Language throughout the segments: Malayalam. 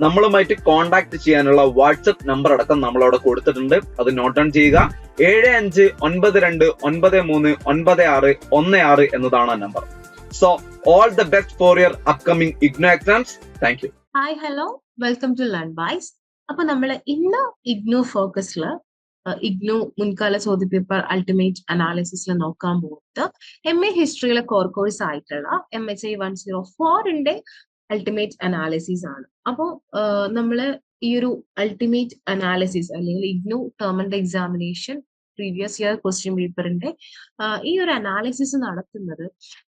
നമ്മളുമായിട്ട് കോൺടാക്ട് ചെയ്യാനുള്ള വാട്സപ്പ് നമ്പർ അടക്കം നമ്മൾ അവിടെ കൊടുത്തിട്ടുണ്ട്. അത് നോട്ട് ഡൗൺ ചെയ്യുക. ഏഴ് അഞ്ച് ഒൻപത് രണ്ട് ഒൻപത് മൂന്ന് ഒൻപത് ആറ് ഒന്ന് ആറ് എന്നതാണ് ആ number so all the best for your upcoming IGNOU exams thank you hi hello welcome to learn wise അപ്പൊ നമ്മൾ ഇന്ന് ഇഗ്നോ ഫോക്കസിൽ ഇഗ്നോ മുൻകാല ചോദ്യ പേപ്പർ അൾട്ടിമേറ്റ് അനാലിസിസിൽ നോക്കാൻ പോകുന്നത് എം എ ഹിസ്റ്ററിയിലെ കോർ കോഴ്സ് ആയിട്ടുള്ള M H I one zero ഫോറിന്റെ അൾട്ടിമേറ്റ് അനാലിസിസ് ആണ്. അപ്പോൾ നമ്മൾ ഈ ഒരു അൾട്ടിമേറ്റ് അനാലിസിസ് അല്ലെങ്കിൽ IGNOU term and examination previous year question പേപ്പറിന്റെ ഈ ഒരു അനാലിസിസ് നടത്തുന്നത്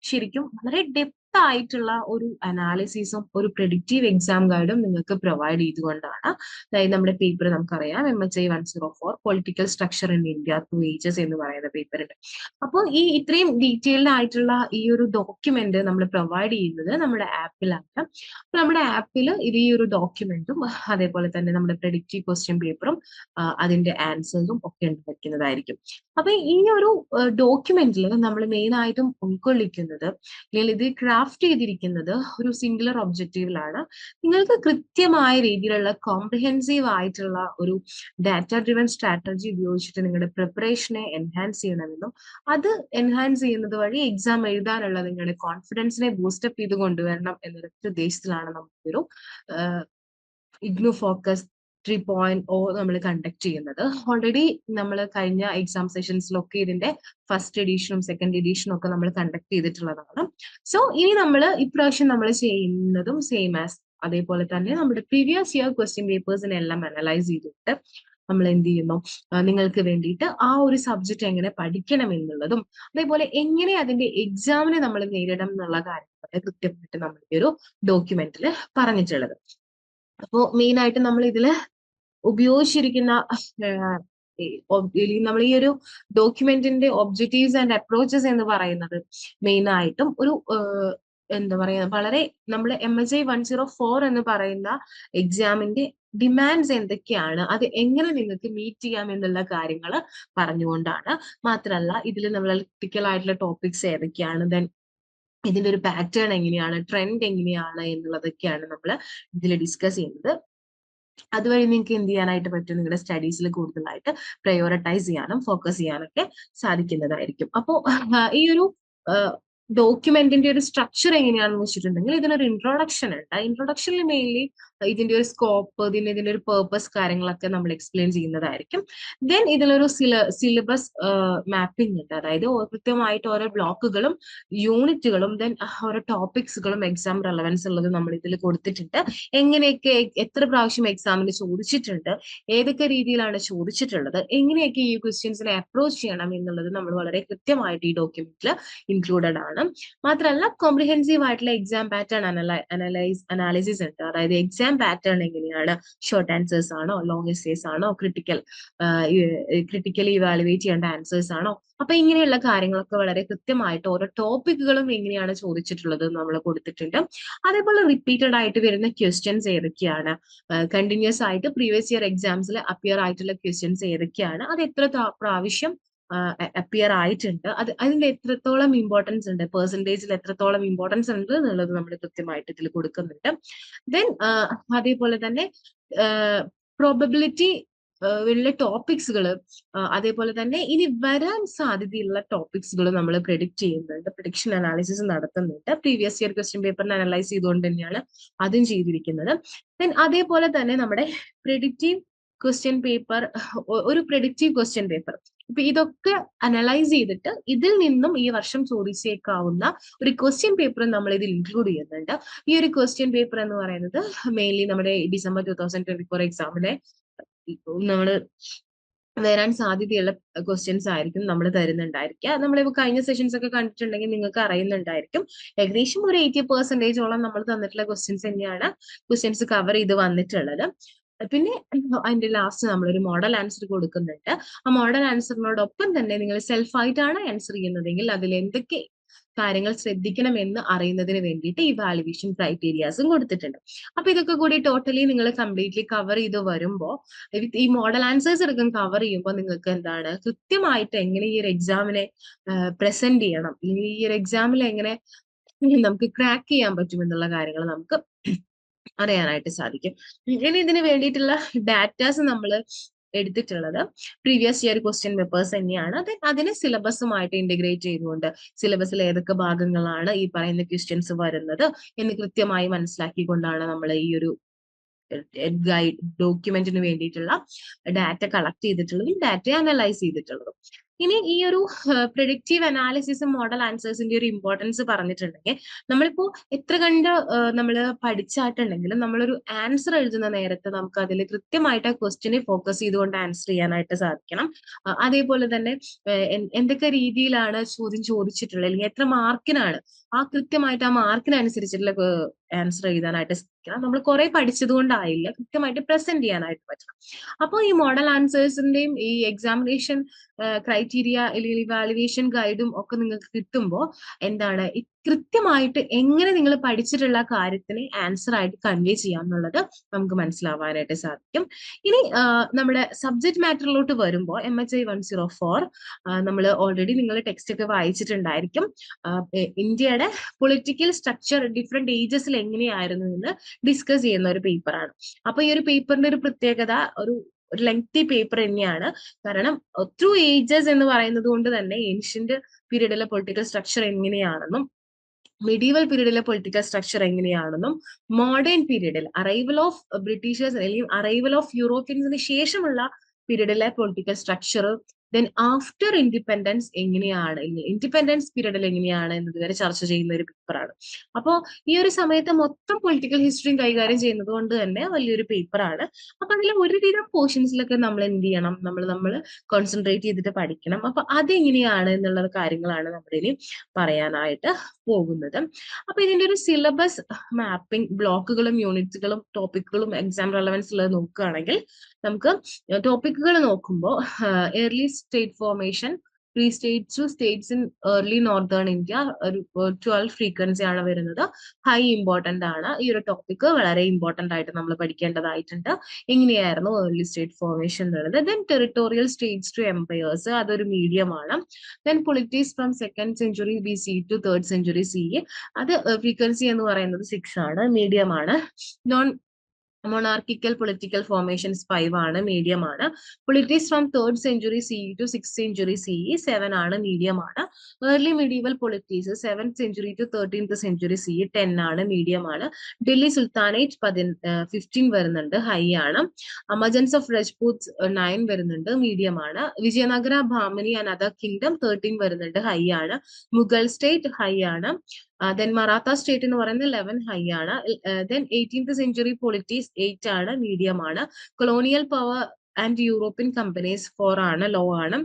ശരിക്കും വളരെ ഡെപ്ത് ആയിട്ടുള്ള ഒരു അനാലിസിസും ഒരു പ്രെഡിക്റ്റീവ് എക്സാം ഗൈഡും നിങ്ങൾക്ക് പ്രൊവൈഡ് ചെയ്തുകൊണ്ടാണ്. അതായത് നമ്മുടെ പേപ്പർ നമുക്കറിയാം M H I one zero four political structure in India to ages എന്ന് പറയുന്ന പേപ്പർ ഉണ്ട് അപ്പോൾ ഈ ഇത്രയും ഡീറ്റെയിൽഡ് ആയിട്ടുള്ള ഈ ഒരു ഡോക്യുമെന്റ് നമ്മൾ പ്രൊവൈഡ് ചെയ്യുന്നത് നമ്മുടെ ആപ്പിലാണ് അപ്പൊ നമ്മുടെ ആപ്പിൽ ഇത് ഈ ഒരു ഡോക്യുമെന്റും അതേപോലെ തന്നെ നമ്മുടെ പ്രെഡിക്റ്റീവ് ക്വസ്റ്റ്യൻ പേപ്പറും അതിന്റെ ആൻസേഴ്സും ഒക്കെ ഉണ്ടായിരിക്കുന്നതായിരിക്കും. അപ്പൊ ഈ ഒരു ഡോക്യുമെന്റിൽ നമ്മൾ മെയിൻ ആയിട്ടും ഉൾക്കൊള്ളിക്കുന്നത് അല്ലെങ്കിൽ ഇത് ക്രാഫ്റ്റ് ചെയ്തിരിക്കുന്നത് ഒരു സിംഗുലർ ഒബ്ജക്റ്റീവിലാണ് നിങ്ങൾക്ക് കൃത്യമായ രീതിയിലുള്ള കോംപ്രിഹെൻസീവ് ആയിട്ടുള്ള ഒരു ഡാറ്റ ഡ്രിവൻ സ്ട്രാറ്റജി ഉപയോഗിച്ചിട്ട് നിങ്ങളുടെ പ്രിപ്പറേഷനെ എൻഹാൻസ് ചെയ്യണമെന്നും അത് എൻഹാൻസ് ചെയ്യുന്നത് വഴി എക്സാം എഴുതാനുള്ള നിങ്ങളുടെ കോൺഫിഡൻസിനെ ബൂസ്റ്റപ്പ് ചെയ്ത് കൊണ്ടുവരണം എന്നൊരു ഉദ്ദേശത്തിലാണ് നമുക്കൊരു IGNOU focus three point O നമ്മൾ കണ്ടക്ട് ചെയ്യുന്നത്. ഓൾറെഡി നമ്മൾ കഴിഞ്ഞ എക്സാം സെഷൻസിലൊക്കെ ഇതിന്റെ ഫസ്റ്റ് എഡീഷനും സെക്കൻഡ് എഡീഷനും ഒക്കെ നമ്മൾ കണ്ടക്ട് ചെയ്തിട്ടുള്ളതാണ്. സോ ഇനി നമ്മൾ ഇപ്രാവശ്യം നമ്മൾ ചെയ്യുന്നതും സെയിം ആസ് അതേപോലെ തന്നെ നമ്മുടെ പ്രീവിയസ് ഇയർ ക്വസ്റ്റ്യൻ പേപ്പേഴ്സിനെല്ലാം അനലൈസ് ചെയ്തിട്ട് നമ്മൾ എന്ത് ചെയ്യുന്നു? നിങ്ങൾക്ക് വേണ്ടിയിട്ട് ആ ഒരു സബ്ജക്റ്റ് എങ്ങനെ പഠിക്കണം എന്നുള്ളതും അതേപോലെ എങ്ങനെ അതിന്റെ എക്സാമിനെ നമ്മൾ നേരിടണം എന്നുള്ള കാര്യങ്ങളെ കൃത്യമായിട്ട് നമ്മൾ ഈ ഒരു ഡോക്യുമെന്റിൽ പറഞ്ഞിട്ടുള്ളത്. അപ്പോൾ മെയിൻ ആയിട്ട് നമ്മൾ ഇതിൽ ഉപയോഗിച്ചിരിക്കുന്ന നമ്മൾ ഈ ഒരു ഡോക്യുമെന്റിന്റെ ഒബ്ജക്റ്റീവ്സ് ആൻഡ് അപ്രോച്ചസ് എന്ന് പറയുന്നത് മെയിൻ ആയിട്ടും ഒരു എന്താ പറയുക വളരെ നമ്മൾ M S I one zero four എന്ന് പറയുന്ന എക്സാമിന്റെ ഡിമാൻഡ്സ് എന്തൊക്കെയാണ് അത് എങ്ങനെ നിങ്ങൾക്ക് മീറ്റ് ചെയ്യാം എന്നുള്ള കാര്യങ്ങൾ പറഞ്ഞുകൊണ്ടാണ്. മാത്രമല്ല ഇതിൽ നമ്മൾ ക്രിട്ടിക്കൽ ആയിട്ടുള്ള ടോപ്പിക്സ് ഏതൊക്കെയാണ് ദെൻ ഇതിന്റെ ഒരു പാറ്റേൺ എങ്ങനെയാണ് ട്രെൻഡ് എങ്ങനെയാണ് എന്നുള്ളതൊക്കെയാണ് നമ്മൾ ഇതിൽ ഡിസ്കസ് ചെയ്യുന്നത്. അതുവഴി നിങ്ങൾക്ക് എന്ത് ചെയ്യാനായിട്ട് പറ്റും? നിങ്ങളുടെ സ്റ്റഡീസിൽ കൂടുതലായിട്ട് പ്രയോറിറ്റൈസ് ചെയ്യാനും ഫോക്കസ് ചെയ്യാനൊക്കെ സാധിക്കുന്നതായിരിക്കും. അപ്പോൾ ഈ ഒരു ഡോക്യുമെന്റിന്റെ ഒരു സ്ട്രക്ചർ എങ്ങനെയാണെന്ന് വെച്ചിട്ടുണ്ടെങ്കിൽ ഇതിനൊരു ഇൻട്രൊഡക്ഷൻ ഉണ്ട്. ഇൻട്രൊഡക്ഷനിൽ മെയിൻലി ഇതിന്റെ ഒരു സ്കോപ്പ് ഇതിന് ഇതിന്റെ ഒരു പേർപ്പസ് കാര്യങ്ങളൊക്കെ നമ്മൾ എക്സ്പ്ലെയിൻ ചെയ്യുന്നതായിരിക്കും. ദെൻ ഇതിലൊരു സില സിലബസ് മാപ്പിംഗ് ഉണ്ട്. അതായത് കൃത്യമായിട്ട് ഓരോ ബ്ലോക്കുകളും യൂണിറ്റുകളും ദെൻ ഓരോ ടോപ്പിക്സുകളും എക്സാം റെലവൻസ് ഉള്ളത് നമ്മൾ ഇതിൽ കൊടുത്തിട്ടുണ്ട്. എങ്ങനെയൊക്കെ എത്ര പ്രാവശ്യം എക്സാമിന് ചോദിച്ചിട്ടുണ്ട് ഏതൊക്കെ രീതിയിലാണ് ചോദിച്ചിട്ടുള്ളത് എങ്ങനെയൊക്കെ ഈ ക്വസ്റ്റ്യൻസിനെ അപ്രോച്ച് ചെയ്യണം എന്നുള്ളത് നമ്മൾ വളരെ കൃത്യമായിട്ട് ഈ ഡോക്യുമെന്റിൽ ഇൻക്ലൂഡഡ് ആണ്. മാത്രമല്ല കോംപ്രിഹെൻസീവ് ആയിട്ടുള്ള എക്സാം പാറ്റേൺ അനലൈസ് അനാലിസിസ് ഉണ്ട്. അതായത് എക്സാം പാറ്റേൺ എങ്ങനെയാണ്? ഷോർട്ട് ആൻസേഴ്സ് ആണോ? ലോങ് എസ്സേസ് ആണോ? ക്രിട്ടിക്കൽ ക്രിട്ടിക്കലി ഇവാലുവേറ്റ് ചെയ്യേണ്ട ആൻസേഴ്സ് ആണോ? അപ്പൊ ഇങ്ങനെയുള്ള കാര്യങ്ങളൊക്കെ വളരെ കൃത്യമായിട്ട് ഓരോ ടോപ്പിക്കുകളും എങ്ങനെയാണ് ചോദിച്ചിട്ടുള്ളത് നമ്മൾ കൊടുത്തിട്ടുണ്ട്. അതേപോലെ റിപ്പീറ്റഡ് ആയിട്ട് വരുന്ന ക്വസ്റ്റ്യൻസ് ഏതൊക്കെയാണ്? കണ്ടിന്യൂസ് ആയിട്ട് പ്രീവിയസ് ഇയർ എക്സാംസിൽ അപ്പിയർ ആയിട്ടുള്ള ക്വസ്റ്റ്യൻസ് ഏതൊക്കെയാണ്? അത് എത്ര പ്രാവശ്യം അപ്പിയർ ആയിട്ടുണ്ട്. അത് അതിന്റെ എത്രത്തോളം ഇമ്പോർട്ടൻസ് ഉണ്ട് പെർസെന്റേജിൽ എത്രത്തോളം ഇമ്പോർട്ടൻസ് ഉണ്ട് എന്നുള്ളത് നമ്മൾ കൃത്യമായിട്ട് ഇതിൽ കൊടുക്കുന്നുണ്ട്. ദെൻ അതേപോലെ തന്നെ പ്രോബബിലിറ്റി ഉള്ള ടോപ്പിക്സുകൾ അതേപോലെ തന്നെ ഇനി വരാൻ സാധ്യതയുള്ള ടോപ്പിക്സുകൾ നമ്മൾ പ്രെഡിക്റ്റ് ചെയ്യുന്നുണ്ട് പ്രഡിക്ഷൻ അനാലിസിസ് നടത്തുന്നുണ്ട്. പ്രീവിയസ് ഇയർ ക്വസ്റ്റ്യൻ പേപ്പറിന് അനലൈസ് ചെയ്തുകൊണ്ട് തന്നെയാണ് അതും ചെയ്തിരിക്കുന്നത്. ദെൻ അതേപോലെ തന്നെ നമ്മുടെ പ്രെഡിക്റ്റീവ് ക്വസ്റ്റ്യൻ പേപ്പർ ഒരു പ്രെഡിക്റ്റീവ് ക്വസ്റ്റ്യൻ പേപ്പർ ഇപ്പൊ ഇതൊക്കെ അനലൈസ് ചെയ്തിട്ട് ഇതിൽ നിന്നും ഈ വർഷം ചോദിച്ചേക്കാവുന്ന ഒരു ക്വസ്റ്റ്യൻ പേപ്പർ നമ്മൾ ഇതിൽ ഇൻക്ലൂഡ് ചെയ്യുന്നുണ്ട്. ഈ ഒരു ക്വസ്റ്റ്യൻ പേപ്പർ എന്ന് പറയുന്നത് മെയിൻലി നമ്മുടെ December two thousand twenty four എക്സാമിലെ നമ്മൾ വരാൻ സാധ്യതയുള്ള ക്വസ്റ്റ്യൻസ് ആയിരിക്കും നമ്മൾ തരുന്നുണ്ടായിരിക്കുക. നമ്മളിപ്പോ കഴിഞ്ഞ സെഷൻസ് ഒക്കെ കണ്ടിട്ടുണ്ടെങ്കിൽ നിങ്ങൾക്ക് അറിയുന്നുണ്ടായിരിക്കും. ഏകദേശം ഒരു എയ്റ്റി പെർസെന്റേജോളം നമ്മൾ തന്നിട്ടുള്ള ക്വസ്റ്റ്യൻസ് തന്നെയാണ് ക്വസ്റ്റ്യൻസ് കവർ ചെയ്ത് വന്നിട്ടുള്ളത്. പിന്നെ അതിന്റെ ലാസ്റ്റ് നമ്മൾ ഒരു മോഡൽ ആൻസർ കൊടുക്കുന്നുണ്ട്. ആ മോഡൽ ആൻസറിനോടൊപ്പം തന്നെ നിങ്ങൾ സെൽഫായിട്ടാണ് ആൻസർ ചെയ്യുന്നതെങ്കിൽ അതിൽ എന്തൊക്കെ കാര്യങ്ങൾ ശ്രദ്ധിക്കണമെന്ന് അറിയുന്നതിന് വേണ്ടിയിട്ട് ഈ വാലുവേഷൻ ക്രൈറ്റീരിയാസും കൊടുത്തിട്ടുണ്ട്. അപ്പൊ ഇതൊക്കെ കൂടി ടോട്ടലി നിങ്ങൾ കംപ്ലീറ്റ്ലി കവർ ചെയ്ത് വരുമ്പോൾ ഈ മോഡൽ ആൻസേഴ്സ് എടുക്കും കവർ ചെയ്യുമ്പോൾ നിങ്ങൾക്ക് എന്താണ്? കൃത്യമായിട്ട് എങ്ങനെ ഈ ഒരു എക്സാമിനെ പ്രസന്റ് ചെയ്യണം? ഈ ഒരു എക്സാമിൽ എങ്ങനെ നമുക്ക് ക്രാക്ക് ചെയ്യാൻ പറ്റും എന്നുള്ള കാര്യങ്ങൾ നമുക്ക് അറിയാനായിട്ട് സാധിക്കും. ഇനി ഇതിന് വേണ്ടിയിട്ടുള്ള ഡാറ്റാസ് നമ്മൾ എടുത്തിട്ടുള്ളത് പ്രീവിയസ് ഇയർ ക്വസ്റ്റ്യൻ പേപ്പേഴ്സ് തന്നെയാണ്. അത് അതിനെ സിലബസുമായിട്ട് ഇന്റഗ്രേറ്റ് ചെയ്തുകൊണ്ട് സിലബസിൽ ഏതൊക്കെ ഭാഗങ്ങളാണ് ഈ പറയുന്ന ക്വസ്റ്റ്യൻസ് വരുന്നത് എന്ന് കൃത്യമായി മനസ്സിലാക്കിക്കൊണ്ടാണ് നമ്മൾ ഈ ഒരു ഗൈഡ് ഡോക്യുമെന്റിന് വേണ്ടിയിട്ടുള്ള ഡാറ്റ കളക്ട് ചെയ്തിട്ടുള്ളതും ഡാറ്റ അനലൈസ് ചെയ്തിട്ടുള്ളതും. ഇനി ഈ ഒരു പ്രൊഡക്റ്റീവ് അനാലിസിസ് മോഡൽ ആൻസേഴ്സിന്റെ ഒരു ഇമ്പോർട്ടൻസ് പറഞ്ഞിട്ടുണ്ടെങ്കിൽ നമ്മളിപ്പോ എത്ര കണ്ട് നമ്മൾ പഠിച്ചായിട്ടുണ്ടെങ്കിലും നമ്മളൊരു ആൻസർ എഴുതുന്ന നേരത്തെ നമുക്ക് അതിൽ കൃത്യമായിട്ട് ആ ക്വസ്റ്റ്യനെ ഫോക്കസ് ചെയ്തുകൊണ്ട് ആൻസർ ചെയ്യാനായിട്ട് സാധിക്കണം. അതേപോലെ തന്നെ എന്തൊക്കെ രീതിയിലാണ് ചോദ്യം ചോദിച്ചിട്ടുള്ളത് അല്ലെങ്കിൽ എത്ര മാർക്കിനാണ് ആ കൃത്യമായിട്ട് ആ മാർക്കിനനുസരിച്ചിട്ടുള്ള ആൻസർ എഴുതാനായിട്ട് ശ്രമിക്കണം നമ്മൾ കുറെ പഠിച്ചതുകൊണ്ടായില്ല കൃത്യമായിട്ട് പ്രസന്റ് ചെയ്യാനായിട്ട് പറ്റണം. അപ്പോൾ ഈ മോഡൽ ആൻസേഴ്സിന്റെയും ഈ എക്സാമിനേഷൻ ക്രൈറ്റീരിയ അല്ലെങ്കിൽ ഇവാലുവേഷൻ ഗൈഡും ഒക്കെ നിങ്ങൾക്ക് കിട്ടുമ്പോൾ എന്താണ് കൃത്യമായിട്ട് എങ്ങനെ നിങ്ങൾ പഠിച്ചിട്ടുള്ള കാര്യത്തിന് ആൻസർ ആയിട്ട് കൺവേ ചെയ്യാം എന്നുള്ളത് നമുക്ക് മനസ്സിലാവാനായിട്ട് സാധിക്കും. ഇനി നമ്മുടെ സബ്ജക്ട് മാറ്ററിലോട്ട് വരുമ്പോൾ M H I one zero four നമ്മൾ ഓൾറെഡി നിങ്ങൾ ടെക്സ്റ്റ് ഒക്കെ വായിച്ചിട്ടുണ്ടായിരിക്കും. ഇന്ത്യയുടെ പൊളിറ്റിക്കൽ സ്ട്രക്ചർ ഡിഫറെന്റ് ഏജസിൽ എങ്ങനെയായിരുന്നു എന്ന് ഡിസ്കസ് ചെയ്യുന്ന ഒരു പേപ്പറാണ് അപ്പൊ ഈ ഒരു പേപ്പറിന്റെ ഒരു പ്രത്യേകത ഒരു ഒരു ലെങ്തി പേപ്പർ തന്നെയാണ്. കാരണം ത്രൂ ഏജസ് എന്ന് പറയുന്നത് കൊണ്ട് തന്നെ ഏൻഷ്യന്റ് പീരീഡിലെ പൊളിറ്റിക്കൽ സ്ട്രക്ചർ എങ്ങനെയാണെന്നും മെഡീവൽ പീരീഡിലെ പൊളിറ്റിക്കൽ സ്ട്രക്ചർ എങ്ങനെയാണെന്നും മോഡേൺ പീരീഡിൽ അറൈവൽ ഓഫ് ബ്രിട്ടീഷേഴ്സ് അല്ലെങ്കിൽ അറൈവൽ ഓഫ് യൂറോപ്യൻസിന് ശേഷമുള്ള പീരീഡിലെ political structure then after independence എങ്ങനെയാണ്? ഇൻഡിപെൻഡൻസ് പീരീഡിൽ എങ്ങനെയാണ് എന്നത് വരെ ചർച്ച ചെയ്യുന്ന ഒരു പേപ്പറാണ് അപ്പോൾ ഈ ഒരു സമയത്ത് മൊത്തം പൊളിറ്റിക്കൽ ഹിസ്റ്ററിയും കൈകാര്യം ചെയ്യുന്നത് കൊണ്ട് തന്നെ വലിയൊരു പേപ്പറാണ് അപ്പൊ അതിൽ ഒരുവിധം പോർഷൻസിലൊക്കെ നമ്മൾ എന്ത് ചെയ്യണം? നമ്മൾ നമ്മൾ കോൺസെൻട്രേറ്റ് ചെയ്തിട്ട് പഠിക്കണം. അപ്പൊ അതെങ്ങനെയാണ് എന്നുള്ള കാര്യങ്ങളാണ് നമ്മളിനി പറയാനായിട്ട് പോകുന്നത്. അപ്പൊ ഇതിന്റെ ഒരു സിലബസ് മാപ്പിംഗ് ബ്ലോക്കുകളും യൂണിറ്റുകളും ടോപ്പിക്കുകളും എക്സാം റെലവൻസ് ഉള്ളത് നോക്കുകയാണെങ്കിൽ നമുക്ക് ടോപ്പിക്കുകൾ നോക്കുമ്പോൾ early state formation pre states to states in early northern India ഒരു ട്വൽവ് ഫ്രീക്വൻസി ആണ് വരുന്നത്. ഹൈ ഇമ്പോർട്ടന്റ് ആണ്. ഈ ഒരു ടോപ്പിക് വളരെ ഇമ്പോർട്ടന്റ് ആയിട്ട് നമ്മൾ പഠിക്കേണ്ടതായിട്ടുണ്ട്. എങ്ങനെയായിരുന്നു ഏർലി സ്റ്റേറ്റ് ഫോർമേഷൻ എന്നുള്ളത് then territorial states to empires അതൊരു മീഡിയം ആണ്. Then politics from second century B C to third century C അത് ഫ്രീക്വൻസി എന്ന് പറയുന്നത് സിക്സ് ആണ് മീഡിയം ആണ്. Non monarchical political formations five ആണ് മീഡിയം ആണ്. Politics from third century C to six century C seven ആണ് മീഡിയം ആണ്. Early medieval polities seven century to thirteenth century C ten ആണ് മീഡിയം ആണ്. ഡൽഹി സുൽത്താനേറ്റ് പതി ഫിഫ്റ്റീൻ വരുന്നുണ്ട് ഹൈ ആണ്. അമജൻസ് ഓഫ് രജ്പൂത്ത് നയൻ വരുന്നുണ്ട് മീഡിയം ആണ്. Vijayanagara Bahmani and other kingdom thirteen വരുന്നുണ്ട് ഹൈ ആണ്. മുഗൾ സ്റ്റേറ്റ് ഹൈ ആണ്. ദെൻ മറാത്ത സ്റ്റേറ്റ് എന്ന് പറയുന്നത് ലെവൻ ഹൈ ആണ്. Then eighteenth century polities eight ആണ് മീഡിയം ആണ്. Colonial power and European companies four ആണ് ലോ ആണ്.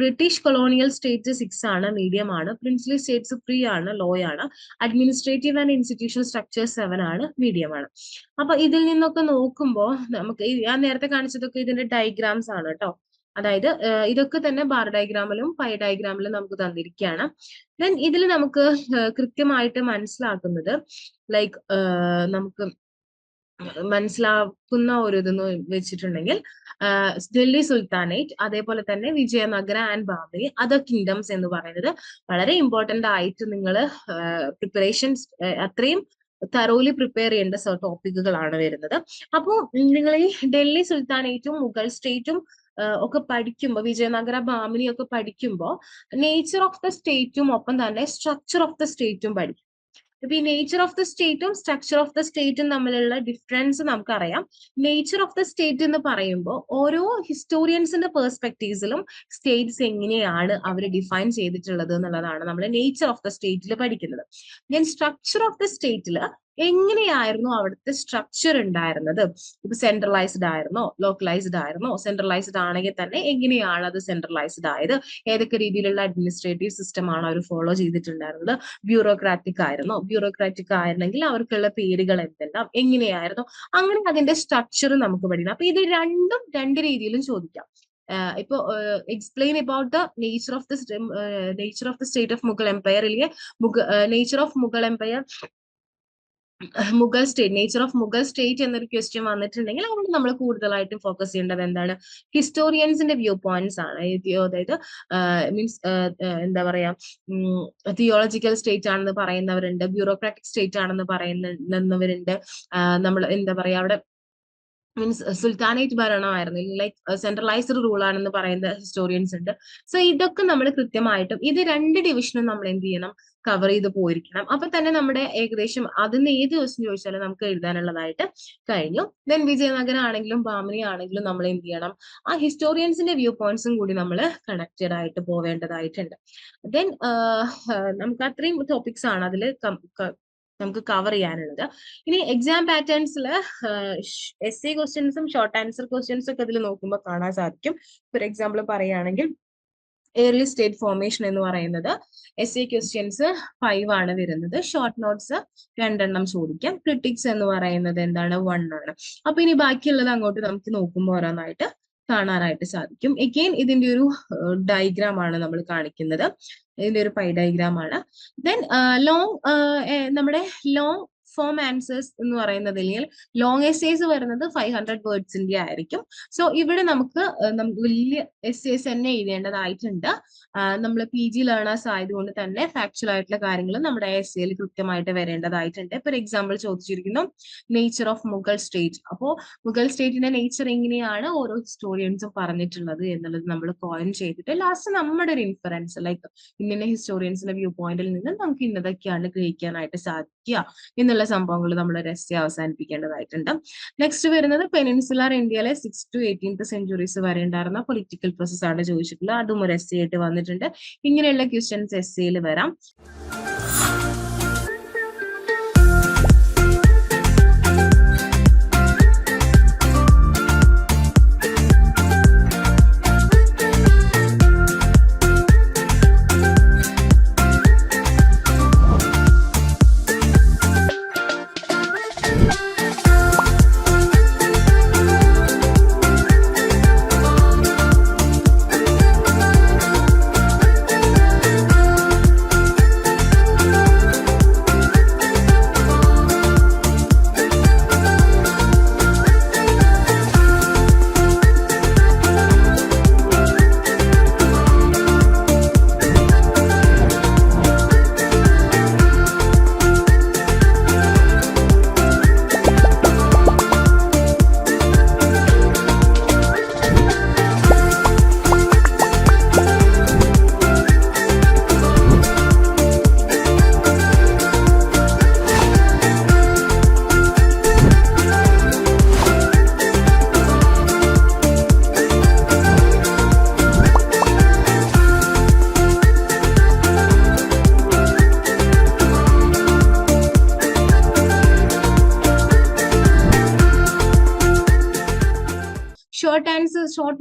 ബ്രിട്ടീഷ് കൊളോണിയൽ സ്റ്റേറ്റ്സ് സിക്സ് ആണ് മീഡിയം ആണ്. പ്രിൻസ്ലി സ്റ്റേറ്റ്സ് ത്രീ ആണ് ലോ ആണ്. Administrative and institution structure seven ആണ് മീഡിയം ആണ്. അപ്പൊ ഇതിൽ നിന്നൊക്കെ നോക്കുമ്പോൾ നമുക്ക് ഞാൻ നേരത്തെ കാണിച്ചതൊക്കെ ഇതിന്റെ ഡയഗ്രാംസ് ആണ് കേട്ടോ അതായത് ഇതൊക്കെ തന്നെ ബാർ ഡയഗ്രാമിലും പൈ ഡയഗ്രാമിലും നമുക്ക് തന്നിരിക്കുകയാണ് ദെൻ ഇതിൽ നമുക്ക് കൃത്യമായിട്ട് മനസ്സിലാക്കുന്നത് ലൈക്ക് നമുക്ക് മനസ്സിലാക്കുന്ന ഒരു ഇതെന്ന് വെച്ചിട്ടുണ്ടെങ്കിൽ ഡൽഹി സുൽത്താനേറ്റ് അതേപോലെ തന്നെ Vijayanagara and Bahmani other kingdoms എന്ന് പറയുന്നത് വളരെ ഇമ്പോർട്ടന്റ് ആയിട്ട് നിങ്ങൾ പ്രിപ്പറേഷൻസ് അത്രയും തറോലി പ്രിപ്പയർ ചെയ്യേണ്ട ടോപ്പിക്കുകളാണ് വരുന്നത്. അപ്പോൾ നിങ്ങൾ ഈ ഡൽഹി സുൽത്താനേറ്റും മുഗൾ സ്റ്റേറ്റും ഒക്കെ പഠിക്കുമ്പോൾ വിജയനഗര ബാമിനി ഒക്കെ പഠിക്കുമ്പോൾ നേച്ചർ ഓഫ് ദ സ്റ്റേറ്റും ഒപ്പം തന്നെ സ്ട്രക്ചർ ഓഫ് ദ സ്റ്റേറ്റും പഠിക്കും. ഇപ്പൊ ഈ നേച്ചർ ഓഫ് ദ സ്റ്റേറ്റും സ്ട്രക്ചർ ഓഫ് ദ സ്റ്റേറ്റും തമ്മിലുള്ള ഡിഫറൻസ് നമുക്കറിയാം. നേച്ചർ ഓഫ് ദ സ്റ്റേറ്റ് എന്ന് പറയുമ്പോൾ ഓരോ ഹിസ്റ്റോറിയൻസിന്റെ പെർസ്പെക്ടീവ്സിലും സ്റ്റേറ്റ്സ് എങ്ങനെയാണ് അവർ ഡിഫൈൻ ചെയ്തിട്ടുള്ളത് എന്നുള്ളതാണ് നമ്മൾ നേച്ചർ ഓഫ് ദ സ്റ്റേറ്റിൽ പഠിക്കുന്നത്. ഞാൻ സ്ട്രക്ചർ ഓഫ് ദ സ്റ്റേറ്റിൽ എങ്ങനെയായിരുന്നു അവിടുത്തെ സ്ട്രക്ചർ ഉണ്ടായിരുന്നത്? ഇപ്പൊ സെൻട്രലൈസ്ഡ് ആയിരുന്നോ? ലോക്കലൈസ്ഡ് ആയിരുന്നോ? സെൻട്രലൈസ്ഡ് ആണെങ്കിൽ തന്നെ എങ്ങനെയാണ് അത് സെൻട്രലൈസ്ഡ് ആയത്? ഏതൊക്കെ രീതിയിലുള്ള അഡ്മിനിസ്ട്രേറ്റീവ് സിസ്റ്റം ആണ് അവർ ഫോളോ ചെയ്തിട്ടുണ്ടായിരുന്നത്? ബ്യൂറോക്രാറ്റിക് ആയിരുന്നോ? ബ്യൂറോക്രാറ്റിക് ആയിരുന്നെങ്കിൽ അവർക്കുള്ള പേരുകൾ എന്തെല്ലാം? എങ്ങനെയായിരുന്നു? അങ്ങനെ അതിന്റെ സ്ട്രക്ചർ നമുക്ക് പഠിക്കണം അപ്പൊ ഇത് രണ്ടും രണ്ട് രീതിയിലും ചോദിക്കാം. ഇപ്പൊ explain about the nature of the nature of the state of Mughal empire ഇല്ലെങ്കിൽ nature of Mughal empire Mughal state nature of Mughal state എന്നൊരു ക്വസ്റ്റ്യൻ വന്നിട്ടുണ്ടെങ്കിൽ അവിടെ നമ്മൾ കൂടുതലായിട്ടും ഫോക്കസ് ചെയ്യേണ്ടത് എന്താണ്? ഹിസ്റ്റോറിയൻസിന്റെ വ്യൂ പോയിന്റ്സ് ആണ്. അതായത് മീൻസ് എന്താ പറയാ തിയോളജിക്കൽ സ്റ്റേറ്റ് ആണെന്ന് പറയുന്നവരുണ്ട് ബ്യൂറോക്രാറ്റിക് സ്റ്റേറ്റ് ആണെന്ന് പറയുന്നവരുണ്ട് നമ്മൾ എന്താ പറയാ അവിടെ മീൻസ് സുൽത്താനേറ്റ് ഭരണമായിരുന്നു. ലൈക്ക് സെൻട്രലൈസ്ഡ് റൂൾ ആണെന്ന് പറയുന്ന ഹിസ്റ്റോറിയൻസ് ഉണ്ട്. സോ ഇതൊക്കെ നമ്മൾ കൃത്യമായിട്ടും ഇത് രണ്ട് ഡിവിഷനും നമ്മൾ എന്ത് ചെയ്യണം? കവർ ചെയ്ത് പോയിരിക്കണം. അപ്പൊ തന്നെ നമ്മുടെ ഏകദേശം അതിന് ഏത് ദിവസം ചോദിച്ചാലും നമുക്ക് എഴുതാനുള്ളതായിട്ട് കഴിഞ്ഞു. ദെൻ വിജയനഗരം ആണെങ്കിലും ബാമിനി ആണെങ്കിലും നമ്മൾ എന്ത് ചെയ്യണം? ആ ഹിസ്റ്റോറിയൻസിന്റെ വ്യൂ പോയിന്റ്സും കൂടി നമ്മൾ കണക്റ്റഡ് ആയിട്ട് പോവേണ്ടതായിട്ടുണ്ട്. ദെൻ നമുക്ക് അത്രയും ടോപ്പിക്സ് ആണ് അതിൽ നമുക്ക് കവർ ചെയ്യാനുള്ളത്. ഇനി എക്സാം പാറ്റേൺസിൽ എസ് സി ക്വസ്റ്റ്യൻസും ഷോർട്ട് ആൻസർ ക്വസ്റ്റ്യൻസും ഒക്കെ ഇതിൽ നോക്കുമ്പോൾ കാണാൻ സാധിക്കും. ഫോർ എക്സാമ്പിൾ പറയുകയാണെങ്കിൽ ഏർലി സ്റ്റേറ്റ് ഫോർമേഷൻ എന്ന് പറയുന്നത് എസ് സി ക്വസ്റ്റ്യൻസ് ഫൈവ് ആണ് വരുന്നത്. ഷോർട്ട് നോട്ട്സ് രണ്ടെണ്ണം ചോദിക്കാം. ക്രിട്ടിക്സ് എന്ന് പറയുന്നത് എന്താണ്? വൺ ആണ്. അപ്പൊ ഇനി ബാക്കിയുള്ളത് അങ്ങോട്ട് നമുക്ക് നോക്കുമ്പോൾ ഓരോന്നായിട്ട് കാണാനായിട്ട് സാധിക്കും. എഗെയിൻ ഇതിന്റെ ഒരു ഡയഗ്രാം ആണ് നമ്മൾ കാണിക്കുന്നത്. ഇതിന്റെ ഒരു പൈ ഡയഗ്രാം ആണ്. ദെൻ ലോങ് നമ്മുടെ ലോങ് ഫോം ആൻസേഴ്സ് എന്ന് പറയുന്നത് അല്ലെങ്കിൽ ലോങ് എസ്സേസ് വരുന്നത് ഫൈവ് ഹൺഡ്രഡ് വേർഡ്സിന്റെ ആയിരിക്കും. സോ ഇവിടെ നമുക്ക് നമുക്ക് വലിയ എസ്സേസ് തന്നെ എഴുതേണ്ടതായിട്ടുണ്ട്. നമ്മൾ പി ജി ലേണേഴ്സ് ആയതുകൊണ്ട് തന്നെ ഫാക്ച്വൽ ആയിട്ടുള്ള കാര്യങ്ങൾ നമ്മുടെ എസ്സേയിൽ കൃത്യമായിട്ട് വരേണ്ടതായിട്ടുണ്ട്. ഫോർ എക്സാമ്പിൾ ചോദിച്ചിരിക്കുന്നു നേച്ചർ ഓഫ് മുഗൾ സ്റ്റേറ്റ് അപ്പോൾ മുഗൾ സ്റ്റേറ്റിന്റെ നേച്ചർ എങ്ങനെയാണ് ഓരോ ഹിസ്റ്റോറിയൻസും പറഞ്ഞിട്ടുള്ളത് എന്നുള്ളത് നമ്മൾ കോയിൻ ചെയ്തിട്ട് ലാസ്റ്റ് നമ്മുടെ ഒരു ഇൻഫറൻസ് ലൈക്ക് ഇന്ന ഹിസ്റ്റോറിയൻസിന്റെ വ്യൂ പോയിന്റിൽ നിന്ന് നമുക്ക് ഇന്നതൊക്കെയാണ് ഗ്രഹിക്കാനായിട്ട് സാധിക്കുക എന്നുള്ള സംഭവങ്ങൾ നമ്മൾ രഹസ്യം അവസാനിപ്പിക്കേണ്ടതായിട്ടുണ്ട്. നെക്സ്റ്റ് വരുന്നത് പെനിൻസുലാർ ഇന്ത്യയിലെ സിക്സ് ടു എയ്റ്റീൻത്ത് സെഞ്ചുറീസ് വരെ ഉണ്ടായിരുന്ന പൊളിറ്റിക്കൽ പ്രോസസ് ആണ് ചോദിച്ചിട്ടുള്ളത്. അതും ഒരു എസ് ആയിട്ട് വന്നിട്ടുണ്ട്. ഇങ്ങനെയുള്ള ക്വസ്റ്റ്യൻസ് എസ് എയിൽ വരാം.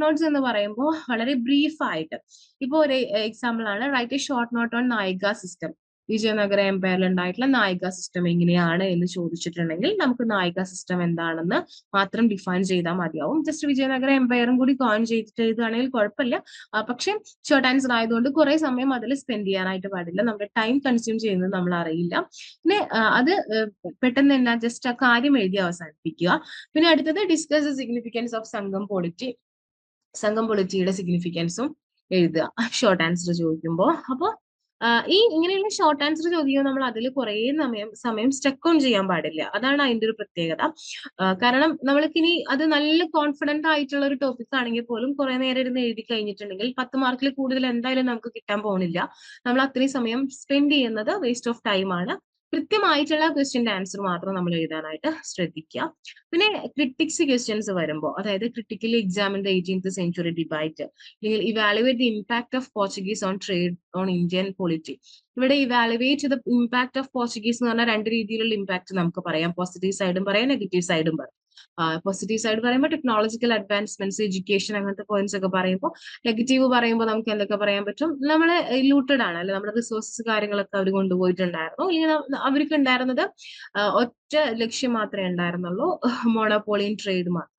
നോട്ട്സ് എന്ന് പറയുമ്പോൾ വളരെ ബ്രീഫ് ആയിട്ട്. ഇപ്പോൾ ഒരു എക്സാമ്പിൾ ആണ് write a short note on Nayaka system Vijayanagara എംപയറിൽ ഉണ്ടായിട്ടുള്ള നായിക സിസ്റ്റം എങ്ങനെയാണ് എന്ന് ചോദിച്ചിട്ടുണ്ടെങ്കിൽ നമുക്ക് നായിക സിസ്റ്റം എന്താണെന്ന് മാത്രം ഡിഫൈൻ ചെയ്താൽ മതിയാവും. ജസ്റ്റ് വിജയനഗര എംപയറും കൂടി കോയിൻ ചെയ്തിട്ട് എഴുതുകയാണെങ്കിൽ കുഴപ്പമില്ല പക്ഷെ ഷോർട്ട് ആൻസർ ആയതുകൊണ്ട് കുറെ സമയം അതിൽ സ്പെൻഡ് ചെയ്യാനായിട്ട് പാടില്ല. നമ്മുടെ ടൈം കൺസ്യൂം ചെയ്യുന്നത് നമ്മൾ അറിയില്ല. പിന്നെ അത് പെട്ടെന്ന് തന്നെ ജസ്റ്റ് ആ കാര്യം എഴുതി അവസാനിപ്പിക്കുക. പിന്നെ അടുത്തത് discuss the significance of Sangam polity Sangam പൊളിറ്റിയുടെ സിഗ്നിഫിക്കൻസും എഴുതുക. ഷോർട്ട് ആൻസർ ചോദിക്കുമ്പോൾ അപ്പോൾ ഈ ഇങ്ങനെയുള്ള ഷോർട്ട് ആൻസർ ചോദിക്കുമ്പോൾ നമ്മൾ അതിൽ കുറേ സമയം സമയം സ്റ്റക്ക് ഓൺ ചെയ്യാൻ പാടില്ല. അതാണ് അതിന്റെ ഒരു പ്രത്യേകത. കാരണം നമ്മൾക്കിനി അത് നല്ല കോൺഫിഡന്റ് ആയിട്ടുള്ള ഒരു ടോപ്പിക് ആണെങ്കിൽ പോലും കുറെ നേരം ഇരുന്ന് എഴുതി കഴിഞ്ഞിട്ടുണ്ടെങ്കിൽ പത്ത് മാർക്കിൽ കൂടുതൽ എന്തായാലും നമുക്ക് കിട്ടാൻ പോകുന്നില്ല. നമ്മൾ അത്രയും സമയം സ്പെൻഡ് ചെയ്യുന്നത് വേസ്റ്റ് ഓഫ് ടൈം ആണ്. കൃത്യമായിട്ടുള്ള ക്വസ്റ്റ്യന്റെ ആൻസർ മാത്രം നമ്മൾ എഴുതാനായിട്ട് ശ്രദ്ധിക്കുക. പിന്നെ ക്രിട്ടിക്സ് ക്വസ്റ്റ്യൻസ് വരുമ്പോൾ അതായത് critically the eighteenth century debate അല്ലെങ്കിൽ evaluate the impact of Portuguese on trade on Indian polity ഇവിടെ evaluate the impact of Portuguese എന്ന് പറഞ്ഞാൽ രണ്ട് രീതിയിലുള്ള ഇമ്പാക്ട് നമുക്ക് പറയാം. പോസിറ്റീവ് സൈഡും പറയാം നെഗറ്റീവ് സൈഡും പറയാം. പോസിറ്റീവ് സൈഡ് പറയുമ്പോൾ ടെക്നോളജിക്കൽ അഡ്വാൻസ്മെന്റ്സ് എഡ്യൂക്കേഷൻ അങ്ങനത്തെ പോയിന്റ്സ് ഒക്കെ പറയുമ്പോൾ നെഗറ്റീവ് പറയുമ്പോൾ നമുക്ക് എന്തൊക്കെ പറയാൻ പറ്റും? നമ്മൾ ലൂട്ടഡ് ആണ്. അല്ലെ നമ്മുടെ റിസോഴ്സസ് കാര്യങ്ങളൊക്കെ അവർ കൊണ്ടുപോയിട്ടുണ്ടായിരുന്നു. അല്ലെങ്കിൽ അവർക്ക് ഉണ്ടായിരുന്നത് ഒറ്റ ലക്ഷ്യം മാത്രമേ ഉണ്ടായിരുന്നുള്ളൂ മോണോപോളിയൻ ട്രേഡ് മാത്രം.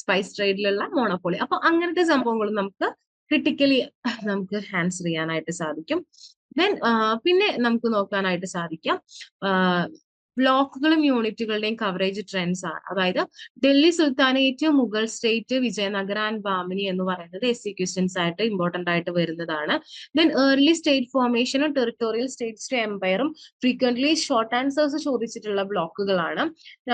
സ്പൈസ് ട്രേഡിലുള്ള മോണോപോളി അപ്പൊ അങ്ങനത്തെ സംഭവങ്ങൾ നമുക്ക് ക്രിട്ടിക്കലി നമുക്ക് ഹാൻസർ ചെയ്യാനായിട്ട് സാധിക്കും. ദെൻ പിന്നെ നമുക്ക് നോക്കാനായിട്ട് സാധിക്കാം. ബ്ലോക്കുകളും യൂണിറ്റുകളുടെയും കവറേജ് ട്രെൻഡ്സ് ആണ്. അതായത് Delhi sultanate Mughal state Vijayanagara and Bahmani എന്ന് പറയുന്നത് എസ് സി ക്വസ്റ്റ്യൻസ് ആയിട്ട് ഇമ്പോർട്ടന്റ് ആയിട്ട് വരുന്നതാണ്. ദെൻ ഏർലി സ്റ്റേറ്റ് ഫോർമേഷനും ടെറിട്ടോറിയൽ സ്റ്റേറ്റ്സ് ടു എംപയറും ഫ്രീക്വന്റ്ലി ഷോർട്ട് ആൻസേഴ്സ് ചോദിച്ചിട്ടുള്ള ബ്ലോക്കുകളാണ്.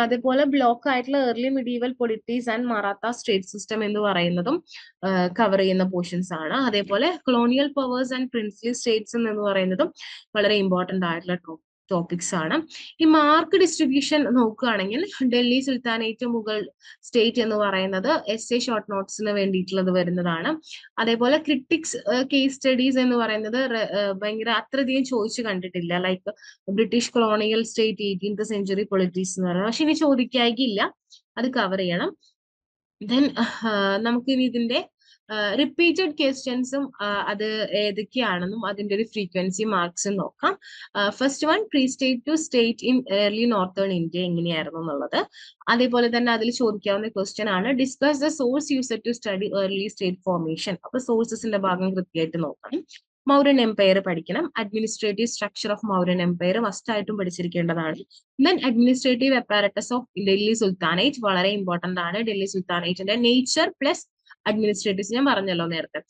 അതേപോലെ ബ്ലോക്ക് ആയിട്ടുള്ള early medieval polities and Maratha state system എന്ന് പറയുന്നതും കവർ ചെയ്യുന്ന പോർഷൻസ് ആണ്. അതേപോലെ colonial powers and princely states എന്ന് പറയുന്നതും വളരെ ഇമ്പോർട്ടന്റ് ആയിട്ടുള്ള ടോപ്പിക്സ് ആണ്. ഈ മാർക്ക് ഡിസ്ട്രിബ്യൂഷൻ നോക്കുകയാണെങ്കിൽ ഡൽഹി സുൽത്താനേറ്റ് മുഗൾ സ്റ്റേറ്റ് എന്ന് പറയുന്നത് എസ് എ ഷോർട്ട് നോട്ട്സിന് വേണ്ടിയിട്ടുള്ളത് വരുന്നതാണ്. അതേപോലെ ക്രിട്ടിക്സ് കേസ് സ്റ്റഡീസ് എന്ന് പറയുന്നത് ഭയങ്കര അത്രയധികം ചോദിച്ചു കണ്ടിട്ടില്ല. Like British colonial state eighteenth century polities എന്ന് പറയുന്നത്. പക്ഷെ ഇനി ചോദിക്കായില്ല അത് കവർ ചെയ്യണം. ദെൻ നമുക്കിനി ഇതിന്റെ റിപ്പീറ്റഡ് ക്വസ്റ്റ്യൻസും അത് ഏതൊക്കെയാണെന്നും അതിന്റെ ഒരു ഫ്രീക്വൻസി മാർക്സും നോക്കാം. First one pre state to state in early northern India എങ്ങനെയായിരുന്നു എന്നുള്ളത്. അതേപോലെ തന്നെ അതിൽ ചോദിക്കാവുന്ന ക്വസ്റ്റ്യൻ ആണ് discuss the source user to study early state formation അപ്പൊ സോഴ്സസിന്റെ ഭാഗം കൃത്യമായിട്ട് നോക്കണം. മൗര്യൻ എംപയർ പഠിക്കണം. Administrative structure of Mauryan empire must ആയിട്ടും പഠിച്ചിരിക്കേണ്ടതാണ്. Then administrative apparatus of Delhi sultanate വളരെ ഇമ്പോർട്ടന്റ് ആണ്. ഡൽഹി സുൽത്താനേറ്റിന്റെ നേച്ചർ പ്ലസ് അഡ്മിനിസ്ട്രേറ്റീവ്സ് ഞാൻ പറഞ്ഞല്ലോ നേരത്തെ.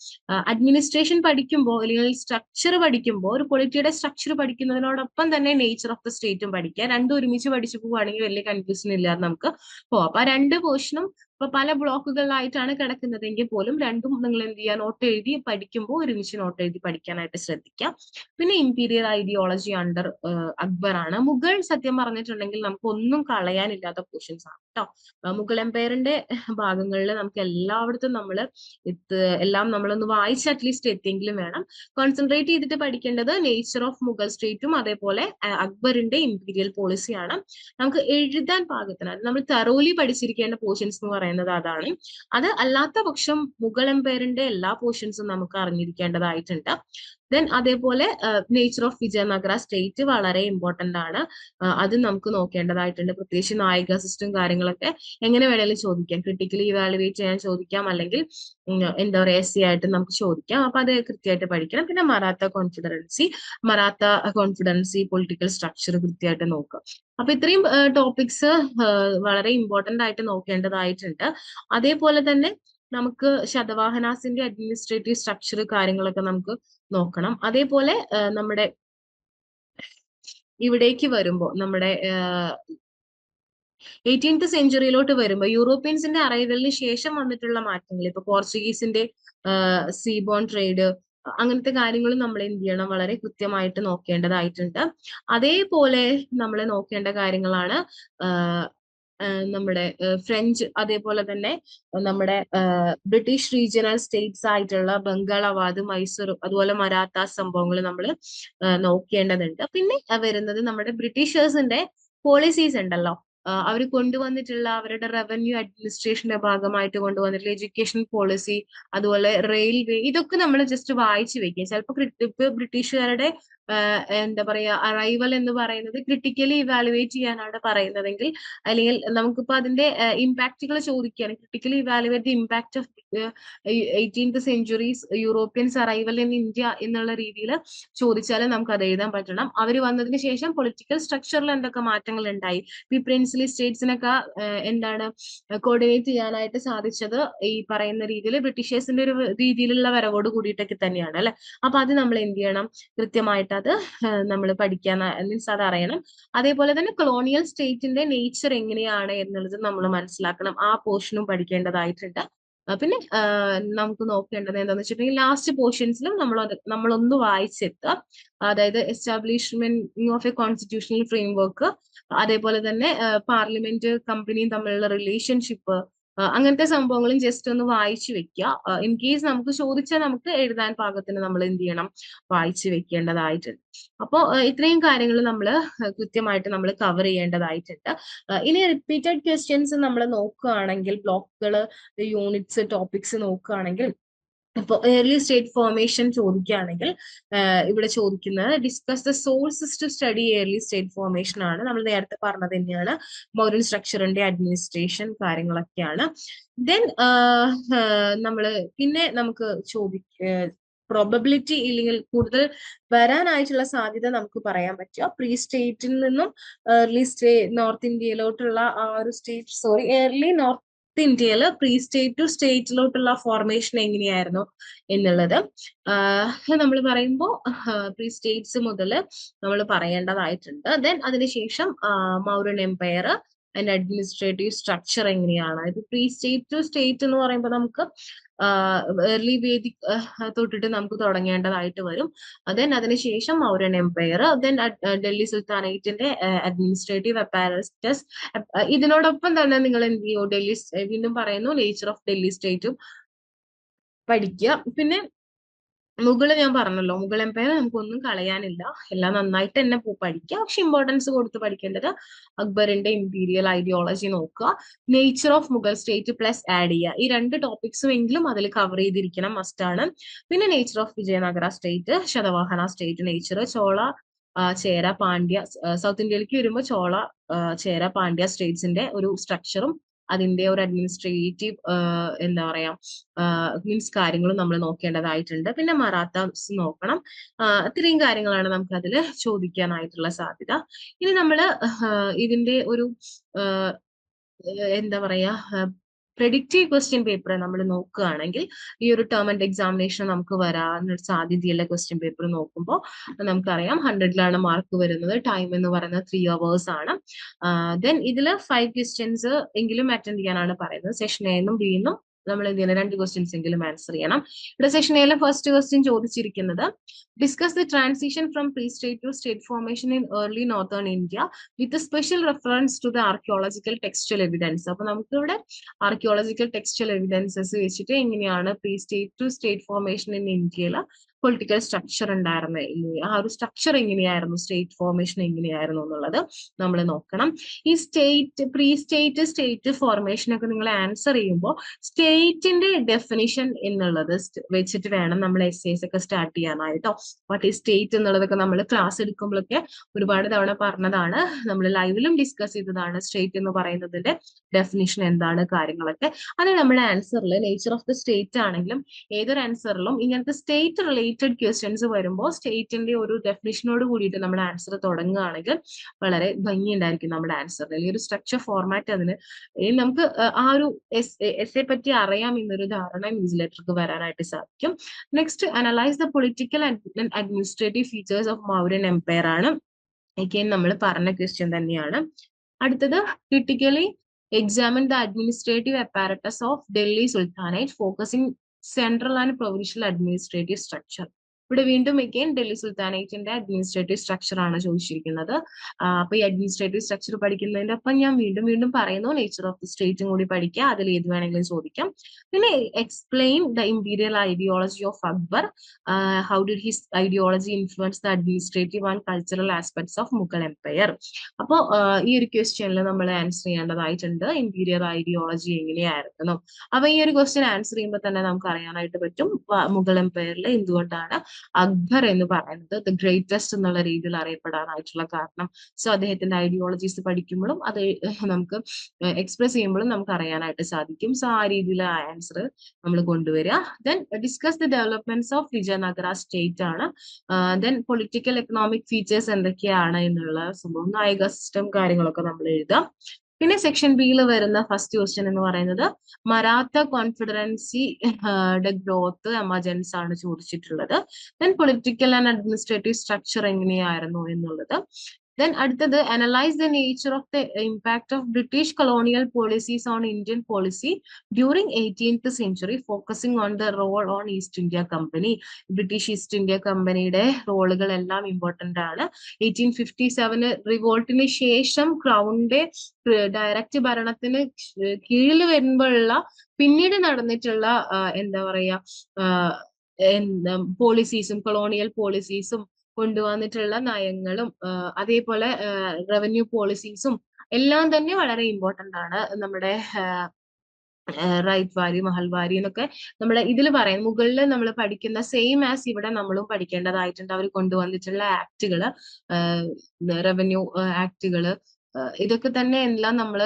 അഡ്മിനിസ്ട്രേഷൻ പഠിക്കുമ്പോൾ അല്ലെങ്കിൽ സ്ട്രക്ചർ പഠിക്കുമ്പോൾ ഒരു പൊളിറ്റിയുടെ സ്ട്രക്ചർ പഠിക്കുന്നതിനോടൊപ്പം തന്നെ നേച്ചർ ഓഫ് ദ സ്റ്റേറ്റും പഠിക്കുക രണ്ടും ഒരുമിച്ച് പഠിച്ചു പോവുകയാണെങ്കിൽ വലിയ കൺഫ്യൂഷൻ ഇല്ലാതെ നമുക്ക് പോവാം. അപ്പൊ ആ രണ്ട് പോർഷനും ഇപ്പൊ പല ബ്ലോക്കുകളിലായിട്ടാണ് കിടക്കുന്നതെങ്കിൽ പോലും രണ്ടും നിങ്ങൾ എന്ത് ചെയ്യുക? നോട്ട് എഴുതി പഠിക്കുമ്പോൾ ഒരുമിച്ച് നോട്ട് എഴുതി പഠിക്കാനായിട്ട് ശ്രദ്ധിക്കാം. പിന്നെ ഇമ്പീരിയൽ ഐഡിയോളജി അണ്ടർ അക്ബർ ആണ്. മുഗൾ സത്യം പറഞ്ഞിട്ടുണ്ടെങ്കിൽ നമുക്ക് ഒന്നും കളയാനില്ലാത്ത പോർഷൻസ് ആണ് കേട്ടോ മുഗൾ എംപയറിന്റെ ഭാഗങ്ങളിൽ നമുക്ക് എല്ലായിടത്തും നമ്മൾ എല്ലാം നമ്മളൊന്ന് വായിച്ച് അറ്റ്ലീസ്റ്റ് എത്തിയെങ്കിലും വേണം. കോൺസെൻട്രേറ്റ് ചെയ്തിട്ട് പഠിക്കേണ്ടത് നേച്ചർ ഓഫ് മുഗൾ സ്റ്റേറ്റും അതേപോലെ അക്ബറിന്റെ ഇമ്പീരിയൽ പോളിസിയാണ് നമുക്ക് എഴുതാൻ പാകത്തിന് നമ്മൾ തറോലി പഠിച്ചിരിക്കേണ്ട പോർഷൻസ് എന്ന് പറയുന്നത് അതാണ്. അത് അല്ലാത്ത പക്ഷം മുഗൾ എംപയറിന്റെ എല്ലാ പോർഷൻസും നമുക്ക് അറിഞ്ഞിരിക്കേണ്ടതായിട്ടുണ്ട്. ദെൻ അതേപോലെ നേച്ചർ ഓഫ് വിജയനഗര സ്റ്റേറ്റ് വളരെ ഇമ്പോർട്ടന്റ് ആണ്. അത് നമുക്ക് നോക്കേണ്ടതായിട്ടുണ്ട്. പ്രത്യേകിച്ച് നായിക സിസ്റ്റം കാര്യങ്ങളൊക്കെ എങ്ങനെ വേണേലും ചോദിക്കാം. ക്രിട്ടിക്കലി ഇവാലുവേറ്റ് ചെയ്യാൻ ചോദിക്കാം. അല്ലെങ്കിൽ എന്താ പറയുക എസ് സി ആയിട്ട് നമുക്ക് ചോദിക്കാം. അപ്പൊ അത് കൃത്യമായിട്ട് പഠിക്കണം. പിന്നെ Maratha confederacy Maratha confederacy political structure കൃത്യമായിട്ട് നോക്കുക അപ്പൊ ഇത്രയും ടോപ്പിക്സ് വളരെ ഇമ്പോർട്ടന്റ് ആയിട്ട് നോക്കേണ്ടതായിട്ടുണ്ട്. അതേപോലെ തന്നെ നമുക്ക് ശതവാഹനാസിന്റെ അഡ്മിനിസ്ട്രേറ്റീവ് സ്ട്രക്ചർ കാര്യങ്ങളൊക്കെ നമുക്ക് നോക്കണം. അതേപോലെ നമ്മുടെ ഇവിടേക്ക് വരുമ്പോൾ നമ്മുടെ എയ്റ്റീൻത്ത് സെഞ്ചുറിയിലോട്ട് വരുമ്പോൾ യൂറോപ്യൻസിന്റെ അറൈവലിന് ശേഷം വന്നിട്ടുള്ള മാറ്റങ്ങൾ ഇപ്പൊ പോർച്ചുഗീസിന്റെ സീബോൺ ട്രേഡ് അങ്ങനത്തെ കാര്യങ്ങളും നമ്മൾ എന്ത് ചെയ്യണം? വളരെ കൃത്യമായിട്ട് നോക്കേണ്ടതായിട്ടുണ്ട്. അതേപോലെ നമ്മൾ നോക്കേണ്ട കാര്യങ്ങളാണ് നമ്മുടെ ഫ്രഞ്ച് അതേപോലെ തന്നെ നമ്മുടെ ബ്രിട്ടീഷ് റീജിയണൽ സ്റ്റേറ്റ്സ് ആയിട്ടുള്ള ബംഗാൾ അവാദ് മൈസൂർ അതുപോലെ മരാത്ത സംഭവങ്ങൾ നമ്മൾ നോക്കേണ്ടതുണ്ട്. പിന്നെ വരുന്നത് നമ്മുടെ ബ്രിട്ടീഷേഴ്സിന്റെ പോളിസീസ് ഉണ്ടല്ലോ. അവർ കൊണ്ടുവന്നിട്ടുള്ള അവരുടെ റവന്യൂ അഡ്മിനിസ്ട്രേഷന്റെ ഭാഗമായിട്ട് കൊണ്ടുവന്നിട്ടുള്ള എഡ്യൂക്കേഷൻ പോളിസി അതുപോലെ റെയിൽവേ ഇതൊക്കെ നമ്മൾ ജസ്റ്റ് വായിച്ചു വെക്കുക. ചിലപ്പോൾ ബ്രിട്ടീഷുകാരുടെ എന്താ പറയാ അറൈവൽ എന്ന് പറയുന്നത് ക്രിട്ടിക്കലി ഇവാലുവേറ്റ് ചെയ്യാനാണ് പറയുന്നതെങ്കിൽ അല്ലെങ്കിൽ നമുക്കിപ്പോ അതിന്റെ ഇമ്പാക്റ്റുകൾ ചോദിക്കുകയാണ് critically evaluate the impact of eighteenth centuries Europeans arrival in India എന്നുള്ള രീതിയിൽ ചോദിച്ചാൽ നമുക്ക് അത് എഴുതാൻ പറ്റണം. അവർ വന്നതിന് ശേഷം പൊളിറ്റിക്കൽ സ്ട്രക്ചറിൽ എന്തൊക്കെ മാറ്റങ്ങൾ ഉണ്ടായി? ഈ പ്രിൻസിലി സ്റ്റേറ്റ്സിനൊക്കെ എന്താണ് കോർഡിനേറ്റ് ചെയ്യാനായിട്ട് സാധിച്ചത് ഈ പറയുന്ന രീതിയിൽ ബ്രിട്ടീഷേഴ്സിന്റെ ഒരു രീതിയിലുള്ള വരവോട് കൂടിയിട്ടൊക്കെ തന്നെയാണ് അല്ലെ? അപ്പൊ അത് നമ്മൾ എന്ത് ചെയ്യണം? കൃത്യമായിട്ട് അത് നമ്മൾ പഠിക്കാൻ മീൻസ് അത് അറിയണം. അതേപോലെ തന്നെ കൊളോണിയൽ സ്റ്റേറ്റിന്റെ നേച്ചർ എങ്ങനെയാണ് എന്നുള്ളത് നമ്മൾ മനസ്സിലാക്കണം. ആ പോർഷനും പഠിക്കേണ്ടതായിട്ടുണ്ട്. പിന്നെ നമുക്ക് നോക്കേണ്ടത് എന്താന്ന് വെച്ചിട്ടുണ്ടെങ്കിൽ ലാസ്റ്റ് പോർഷൻസിലും നമ്മൾ നമ്മളൊന്ന് വായിച്ചെത്തുക. അതായത് establishment of a constitutional framework അതേപോലെ തന്നെ പാർലമെന്റ് കമ്പനിയും തമ്മിലുള്ള റിലേഷൻഷിപ്പ് അങ്ങനത്തെ സംഭവങ്ങളും ജസ്റ്റ് ഒന്ന് വായിച്ചു വെക്കുക. ഇൻ കേസ് നമുക്ക് ചോദിച്ചാൽ നമുക്ക് എഴുതാൻ പാകത്തിന് നമ്മൾ എന്ത് ചെയ്യണം? വായിച്ചു വെക്കേണ്ടതായിട്ടുണ്ട്. അപ്പോൾ ഇത്രയും കാര്യങ്ങൾ നമ്മൾ കൃത്യമായിട്ട് നമ്മൾ കവർ ചെയ്യേണ്ടതായിട്ടുണ്ട്. ഇനി റിപ്പീറ്റഡ് ക്വസ്റ്റ്യൻസ് നമ്മൾ നോക്കുകയാണെങ്കിൽ ബ്ലോക്കുകൾ യൂണിറ്റ്സ് ടോപ്പിക്സ് നോക്കുകയാണെങ്കിൽ ഇപ്പോൾ ഏർലി സ്റ്റേറ്റ് ഫോർമേഷൻ ചോദിക്കുകയാണെങ്കിൽ ഇവിടെ ചോദിക്കുന്നത് discuss the sources to study early state formation ആണ്. നമ്മൾ നേരത്തെ പറഞ്ഞത് തന്നെയാണ് മൗര്യൻ സ്ട്രക്ചറിന്റെ അഡ്മിനിസ്ട്രേഷൻ കാര്യങ്ങളൊക്കെയാണ്. ദെൻ നമ്മൾ പിന്നെ നമുക്ക് ചോദിക്ക പ്രോബബിലിറ്റി ഇല്ലെങ്കിൽ കൂടുതൽ വരാനായിട്ടുള്ള സാധ്യത നമുക്ക് പറയാൻ പറ്റുക. പ്രീ സ്റ്റേറ്റിൽ നിന്നും ഏർലി സ്റ്റേ നോർത്ത് ഇന്ത്യയിലോട്ടുള്ള ആ ഒരു സ്റ്റേറ്റ് സോറി ഏർലി നോർത്ത് ഇന്ത്യയിൽ പ്രീ സ്റ്റേറ്റ് ടു സ്റ്റേറ്റിലോട്ടുള്ള ഫോർമേഷൻ എങ്ങനെയായിരുന്നു എന്നുള്ളത്. നമ്മൾ പറയുമ്പോൾ പ്രീ സ്റ്റേറ്റ്സ് മുതൽ നമ്മൾ പറയേണ്ടതായിട്ടുണ്ട്. ദെൻ അതിനുശേഷം മൗര്യൻ എംപയർ അതിന്റെ അഡ്മിനിസ്ട്രേറ്റീവ് സ്ട്രക്ചർ എങ്ങനെയാണ്? ഇത് പ്രീ സ്റ്റേറ്റ് ടു സ്റ്റേറ്റ് എന്ന് പറയുമ്പോൾ നമുക്ക് ഏർലി വേദിക് തൊട്ടിട്ട് നമുക്ക് തുടങ്ങേണ്ടതായിട്ട് വരും. ദെൻ അതിനുശേഷം മൗര്യൻ എംപയർ ദെൻ ഡൽഹി സുൽത്താനേറ്റിന്റെ അഡ്മിനിസ്ട്രേറ്റീവ് അപ്പാരസ്റ്റസ് ഇതിനോടൊപ്പം തന്നെ നിങ്ങൾ എന്ത് ചെയ്യൂ? ഡൽഹി വീണ്ടും പറയുന്നു നേച്ചർ ഓഫ് ഡൽഹി സ്റ്റേറ്റും പഠിക്കുക. പിന്നെ മുകൾ ഞാൻ പറഞ്ഞല്ലോ മുഗൾ എംപയർ നമുക്കൊന്നും കളയാനില്ല. എല്ലാം നന്നായിട്ട് തന്നെ പഠിക്കുക പക്ഷെ ഇമ്പോർട്ടൻസ് കൊടുത്ത് പഠിക്കേണ്ടത് അക്ബറിന്റെ ഇമ്പീരിയൽ ഐഡിയോളജി നോക്കുക. Nature of Mughal state plus add ചെയ്യുക. ഈ രണ്ട് ടോപ്പിക്സും എങ്കിലും അതിൽ കവർ ചെയ്തിരിക്കണം മസ്റ്റാണ് പിന്നെ nature of Vijayanagara state Satavahana state nature Chola Chera Pandya south ഇന്ത്യയിലേക്ക് വരുമ്പോൾ ചോള ചേര പാണ്ഡ്യ സ്റ്റേറ്റ്സിന്റെ ഒരു സ്ട്രക്ചറും അതിന്റെ ഒരു അഡ്മിനിസ്ട്രേറ്റീവ് എന്താ പറയാ മീൻസ് കാര്യങ്ങളും നമ്മൾ നോക്കേണ്ടതായിട്ടുണ്ട്. പിന്നെ മറാത്താസ് നോക്കണം. ഇത്രയും കാര്യങ്ങളാണ് നമുക്ക് അതിൽ ചോദിക്കാനായിട്ടുള്ള സാധ്യത. ഇനി നമ്മൾ ഇതിന്റെ ഒരു എന്താ പറയാ പ്രെഡിക്റ്റീവ് ക്വസ്റ്റ്യൻ പേപ്പർ നമ്മൾ നോക്കുകയാണെങ്കിൽ ഈ ഒരു ടേം ആൻഡ് എക്സാമിനേഷൻ നമുക്ക് വരാനൊരു സാധ്യതയുള്ള ക്വസ്റ്റ്യൻ പേപ്പർ നോക്കുമ്പോൾ നമുക്കറിയാം ഹൺഡ്രഡിലാണ് മാർക്ക് വരുന്നത് ടൈം എന്ന് പറയുന്നത് ത്രീ അവേഴ്സ് ആണ്. ദെൻ ഇതിൽ ഫൈവ് ക്വസ്റ്റ്യൻസ് എങ്കിലും അറ്റൻഡ് ചെയ്യാനാണ് പറയുന്നത്. സെഷൻ എന്നും ബി എന്നും നമ്മൾ എന്ത് ചെയ്യണം രണ്ട് ക്വസ്റ്റ്യൻസ് എങ്കിലും ആൻസർ ചെയ്യണം. ഇവിടെ സെക്ഷൻ എയിലെ ഫസ്റ്റ് ക്വസ്റ്റ്യൻ ചോദിച്ചിരിക്കുന്നത് discuss the transition from pre state to state formation in early northern India with special reference to the archaeological textual evidence അപ്പൊ നമുക്ക് ഇവിടെ ആർക്കിയോളജിക്കൽ ടെക്സ്റ്റൽ എവിഡൻസസ് വെച്ചിട്ട് എങ്ങനെയാണ് pre state to state formation in ഇന്ത്യയിൽ പൊളിറ്റിക്കൽ സ്ട്രക്ചർ ഉണ്ടായിരുന്നത്? ആ ഒരു സ്ട്രക്ചർ എങ്ങനെയായിരുന്നു? സ്റ്റേറ്റ് ഫോർമേഷൻ എങ്ങനെയായിരുന്നു എന്നുള്ളത് നമ്മൾ നോക്കണം. ഈ state pre state state formation ഒക്കെ നിങ്ങൾ ആൻസർ ചെയ്യുമ്പോൾ സ്റ്റേറ്റിന്റെ ഡെഫിനിഷൻ എന്നുള്ളത് വെച്ചിട്ട് വേണം നമ്മൾ എസ് എസ് ഒക്കെ സ്റ്റാർട്ട് ചെയ്യാനായിട്ടോ. വാട്ട് ഈ സ്റ്റേറ്റ് എന്നുള്ളതൊക്കെ നമ്മൾ ക്ലാസ് എടുക്കുമ്പോഴൊക്കെ ഒരുപാട് തവണ പറഞ്ഞതാണ്. നമ്മൾ ലൈവിലും ഡിസ്കസ് ചെയ്തതാണ് സ്റ്റേറ്റ് എന്ന് പറയുന്നതിന്റെ ഡെഫിനിഷൻ എന്താണ് കാര്യങ്ങളൊക്കെ. അത് നമ്മുടെ ആൻസറിൽ നേച്ചർ ഓഫ് ദ സ്റ്റേറ്റ് ആണെങ്കിലും ഏതൊരു ആൻസറിലും ഇങ്ങനത്തെ സ്റ്റേറ്റ് റിലേറ്റഡ് ക്വസ്റ്റ്യൻസ് വരുമ്പോൾ സ്റ്റേറ്റിന്റെ ഒരു ഡെഫിനിഷനോട് കൂടിയിട്ട് നമ്മൾ ആൻസർ തുടങ്ങുകയാണെങ്കിൽ വളരെ ഭംഗിയുണ്ടായിരിക്കും നമ്മുടെ ആൻസർ അല്ലെങ്കിൽ ഒരു സ്ട്രക്ചർ ഫോർമാറ്റ് അതിന്. നമുക്ക് ആ ഒരു എസ് എസ് എ പറ്റി അറിയാം എന്നൊരു ധാരണ ന്യൂസ് ലെറ്റർക്ക് വരാനായിട്ട് സാധിക്കും. Next analyse the political administrative features of Mauryan empire ആണ്. Again നമ്മൾ പറഞ്ഞ ക്വസ്റ്റ്യൻ തന്നെയാണ്. അടുത്തത് critically examine the administrative apparatus of Delhi sultanate focusing central and provincial administrative structure ഇവിടെ വീണ്ടും again ഡൽഹി സുൽത്താനേറ്റിന്റെ അഡ്മിനിസ്ട്രേറ്റീവ് സ്ട്രക്ചർ ആണ് ചോദിച്ചിരിക്കുന്നത്. അപ്പൊ ഈ അഡ്മിനിസ്ട്രേറ്റീവ് സ്ട്രക്ചർ പഠിക്കുന്നതിന്റെ ഒപ്പം ഞാൻ വീണ്ടും വീണ്ടും പറയുന്നു നേച്ചർ ഓഫ് ദി സ്റ്റേറ്റും കൂടി പഠിക്കുക. അതിൽ ഏത് വേണമെങ്കിലും ചോദിക്കാം. പിന്നെ explain the imperial ideology of Akbar. How did his ideology influence the administrative and cultural aspects of Mughal empire അപ്പോൾ ഈ ഒരു ക്വസ്റ്റ്യനിൽ നമ്മൾ ആൻസർ ചെയ്യേണ്ടതായിട്ടുണ്ട്. ഇമ്പീരിയൽ ഐഡിയോളജി എങ്ങനെയായിരുന്നു? അപ്പൊ ഈ ഒരു ക്വസ്റ്റ്യൻ ആൻസർ ചെയ്യുമ്പോൾ തന്നെ നമുക്ക് അറിയാനായിട്ട് പറ്റും മുഗൾ എംപയറിൽ എന്തുകൊണ്ടാണ് അക്ബർ എന്ന് പറയുന്നത് ദ ഗ്രേറ്റസ്റ്റ് എന്നുള്ള രീതിയിൽ അറിയപ്പെടാനായിട്ടുള്ള കാരണം. സോ അദ്ദേഹത്തിന്റെ ഐഡിയോളജീസ് പഠിക്കുമ്പോഴും അത് നമുക്ക് എക്സ്പ്രസ് ചെയ്യുമ്പോഴും നമുക്ക് അറിയാനായിട്ട് സാധിക്കും. സോ ആ രീതിയിൽ ആൻസർ നമ്മൾ കൊണ്ടുവരിക. Then discuss the developments of Vijayanagara state ആണ്. ദെൻ പൊളിറ്റിക്കൽ എക്കണോമിക് ഫീച്ചേഴ്സ് എന്തൊക്കെയാണ് എന്നുള്ള സംഭവം നായിക സിസ്റ്റം കാര്യങ്ങളൊക്കെ നമ്മൾ എഴുതാം. പിന്നെ സെക്ഷൻ ബിയിൽ വരുന്ന ഫസ്റ്റ് ക്വസ്റ്റ്യൻ എന്ന് പറയുന്നത് മറാത്ത കോൺഫിഡറൻസി ഗ്രോത്ത് എമർജൻസ് ആണ് ചോദിച്ചിട്ടുള്ളത്. Then political and administrative structure എങ്ങനെയായിരുന്നു എന്നുള്ളത്. ദെൻ അടുത്തത് analyse the nature of the impact of British colonial policies on Indian policy during eighteenth century focusing on the role on East India company British East India കമ്പനിയുടെ റോളുകൾ എല്ലാം ഇമ്പോർട്ടന്റ് ആണ്. എയ്റ്റീൻ ഫിഫ്റ്റി സെവന് റിവോൾട്ടിന് ശേഷം ക്രൗണിന്റെ ഡയറക്റ്റ് ഭരണത്തിന് കീഴിൽ വരുമ്പോഴുള്ള പിന്നീട് നടന്നിട്ടുള്ള എന്താ പറയാ പോളിസീസും കൊളോണിയൽ പോളിസീസും കൊണ്ടുവന്നിട്ടുള്ള നയങ്ങളും അതേപോലെ റവന്യൂ പോളിസീസും എല്ലാം തന്നെ വളരെ ഇമ്പോർട്ടന്റ് ആണ്. നമ്മുടെ റൈറ്റ് വാരി മഹൽവാരി എന്നൊക്കെ നമ്മൾ ഇതിൽ പറയും മുകളിൽ നമ്മൾ പഠിക്കുന്ന സെയിം ആസ് ഇവിടെ നമ്മളും പഠിക്കേണ്ടതായിട്ടുണ്ട്. അവർ കൊണ്ടുവന്നിട്ടുള്ള ആക്ടുകൾ റവന്യൂ ആക്ടുകൾ ഇതൊക്കെ തന്നെ എല്ലാം നമ്മൾ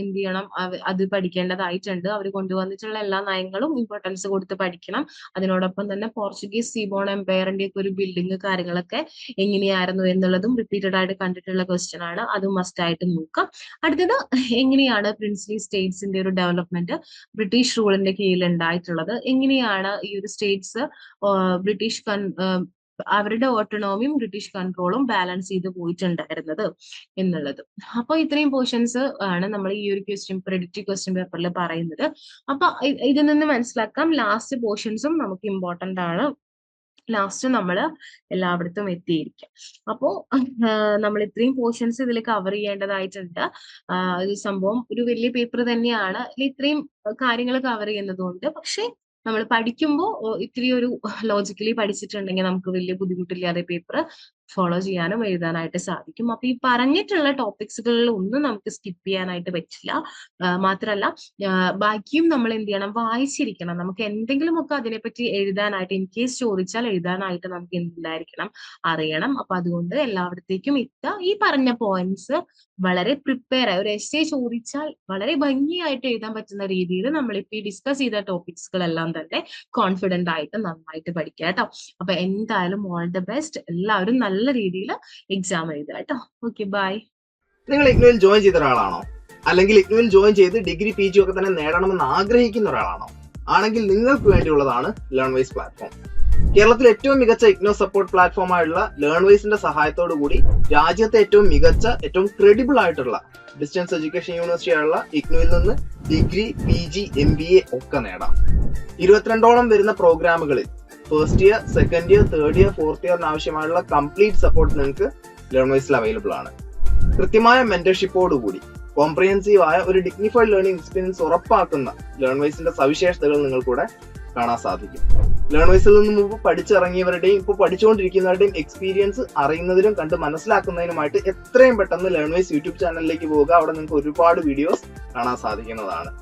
എന്ത് ചെയ്യണം? അത് പഠിക്കേണ്ടതായിട്ടുണ്ട്. അവർ കൊണ്ടുവന്നിട്ടുള്ള എല്ലാ നയങ്ങളും ഇമ്പോർട്ടൻസ് കൊടുത്ത് പഠിക്കണം. അതിനോടൊപ്പം തന്നെ പോർച്ചുഗീസ് സീബോൺ എംപയറിന്റെ ഒക്കെ ഒരു ബിൽഡിംഗ് കാര്യങ്ങളൊക്കെ എങ്ങനെയായിരുന്നു എന്നുള്ളതും റിപ്പീറ്റഡ് ആയിട്ട് കണ്ടിട്ടുള്ള ക്വസ്റ്റ്യൻ ആണ്. അത് മസ്റ്റ് ആയിട്ട് നോക്കാം. അടുത്തത് എങ്ങനെയാണ് പ്രിൻസ്ലി സ്റ്റേറ്റ്സിന്റെ ഒരു ഡെവലപ്മെന്റ് ബ്രിട്ടീഷ് റൂളിന്റെ കീഴിൽ ഉണ്ടായിട്ടുള്ളത്? എങ്ങനെയാണ് ഈ ഒരു സ്റ്റേറ്റ്സ് ബ്രിട്ടീഷ് അവരുടെ ഓട്ടോണോമിയും ബ്രിട്ടീഷ് കൺട്രോളും ബാലൻസ് ചെയ്ത് പോയിട്ടുണ്ടായിരുന്നത് എന്നുള്ളത്. അപ്പൊ ഇത്രയും പോർഷൻസ് ആണ് നമ്മൾ ഈ ഒരു ക്വസ്റ്റ്യൻ പ്രെഡിക്റ്റീവ് ക്വസ്റ്റ്യൻ പേപ്പറിൽ പറയുന്നത്. അപ്പൊ ഇതിൽ നിന്ന് മനസ്സിലാക്കാം ലാസ്റ്റ് പോർഷൻസും നമുക്ക് ഇമ്പോർട്ടന്റ് ആണ്. ലാസ്റ്റ് നമ്മൾ എല്ലായിടത്തും എത്തിയിരിക്കാം. അപ്പോൾ നമ്മൾ ഇത്രയും പോർഷൻസ് ഇതിൽ കവർ ചെയ്യേണ്ടതായിട്ടുണ്ട്. ഒരു സംഭവം ഒരു വലിയ പേപ്പർ തന്നെയാണ്. ഇത്രയും കാര്യങ്ങൾ കവർ ചെയ്യുന്നതുകൊണ്ട്. പക്ഷെ നമ്മൾ പഠിക്കുമ്പോൾ ഇത്തിരി ഒരു ലോജിക്കലി പഠിച്ചിട്ടുണ്ടെങ്കിൽ നമുക്ക് വലിയ ബുദ്ധിമുട്ടില്ലാതെ പേപ്പർ ഫോളോ ചെയ്യാനും എഴുതാനായിട്ട് സാധിക്കും. അപ്പൊ ഈ പറഞ്ഞിട്ടുള്ള ടോപ്പിക്സുകളിൽ ഒന്നും നമുക്ക് സ്കിപ്പ് ചെയ്യാനായിട്ട് പറ്റില്ല. മാത്രമല്ല ബാക്കിയും നമ്മൾ എന്ത് ചെയ്യണം? വായിച്ചിരിക്കണം. നമുക്ക് എന്തെങ്കിലുമൊക്കെ അതിനെപ്പറ്റി എഴുതാനായിട്ട് ഇൻ കേസ് ചോദിച്ചാൽ എഴുതാനായിട്ട് നമുക്ക് എന്തായിരിക്കണം അറിയണം. അപ്പൊ അതുകൊണ്ട് എല്ലായിടത്തേക്കും ഇത്ത ഈ പറഞ്ഞ പോയിന്റ്സ് വളരെ പ്രിപ്പയർ ആയി. ഒരു എസ് ചോദിച്ചാൽ വളരെ ഭംഗിയായിട്ട് എഴുതാൻ പറ്റുന്ന രീതിയിൽ നമ്മളിപ്പോ ഈ ഡിസ്കസ് ചെയ്ത ടോപ്പിക്സുകളെല്ലാം തന്നെ കോൺഫിഡന്റ് ആയിട്ട് നന്നായിട്ട് പഠിക്കാം കേട്ടോ. അപ്പൊ എന്തായാലും ഓൾ ദ ബെസ്റ്റ് എല്ലാവരും നല്ല രീതിയിൽ എക്സാം എഴുതുക കേട്ടോ. ഓക്കെ ബൈ നിങ്ങൾ ഇഗ്നുവിൽ ജോയിൻ ചെയ്ത ഒരാളാണോ? അല്ലെങ്കിൽ ഇഗ്നുവിൽ ജോയിൻ ചെയ്ത് ഡിഗ്രി പി ജി ഒക്കെ തന്നെ നേടണമെന്ന് ആഗ്രഹിക്കുന്ന ഒരാളാണോ? ആണെങ്കിൽ നിങ്ങൾക്ക് വേണ്ടിയുള്ളതാണ് ലേൺ വൈസ് പ്ലാറ്റ്ഫോം കേരളത്തിലെ ഏറ്റവും മികച്ച ഇഗ്നോ സപ്പോർട്ട് പ്ലാറ്റ്ഫോം ആയിട്ടുള്ള ലേൺ വൈസിന്റെ സഹായത്തോടു കൂടി രാജ്യത്തെ ഏറ്റവും മികച്ച ഏറ്റവും ക്രെഡിബിൾ ആയിട്ടുള്ള ഡിസ്റ്റൻസ് എഡ്യൂക്കേഷൻ യൂണിവേഴ്സിറ്റി ആയുള്ള ഇഗ്നോയിൽ നിന്ന് degree P G M B A ഒക്കെ നേടാം. ഇരുപത്തിരണ്ടോളം വരുന്ന പ്രോഗ്രാമുകളിൽ first year second year third year fourth ഇയറിന് ആവശ്യമായുള്ള കംപ്ലീറ്റ് സപ്പോർട്ട് നിങ്ങൾക്ക് ലേൺ വൈസിൽ അവൈലബിൾ ആണ്. കൃത്യമായ മെന്റർഷിപ്പോടുകൂടി കോംപ്രിഹെൻസീവ് ആയ ഒരു ഡിഗ്നിഫൈഡ് ലേണിംഗ് എക്സ്പീരിയൻസ് ഉറപ്പാക്കുന്ന ലേൺ വൈസിന്റെ സവിശേഷതകൾ നിങ്ങൾക്കൂടെ കാണാൻ സാധിക്കും. ലേൺ വൈസിൽ നിന്ന് മുമ്പ് പഠിച്ചിറങ്ങിയവരുടെയും ഇപ്പോൾ പഠിച്ചുകൊണ്ടിരിക്കുന്നവരുടെയും എക്സ്പീരിയൻസ് അറിയുന്നതിനും കണ്ട് മനസ്സിലാക്കുന്നതിനുമായിട്ട് എത്രയും പെട്ടെന്ന് ലേൺ വൈസ് യൂട്യൂബ് ചാനലിലേക്ക് പോവുക. അവിടെ നിങ്ങൾക്ക് ഒരുപാട് വീഡിയോസ് കാണാൻ സാധിക്കുന്നതാണ്.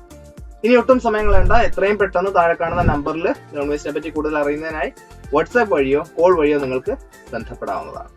ഇനി ഒട്ടും സമയം കളയണ്ട. എത്രയും പെട്ടെന്ന് താഴെ കാണുന്ന നമ്പറിൽ വൈസിനെ പറ്റി കൂടുതൽ അറിയുന്നതിനായി വാട്സാപ്പ് വഴിയോ കോൾ വഴിയോ നിങ്ങൾക്ക് ബന്ധപ്പെടാവുന്നതാണ്.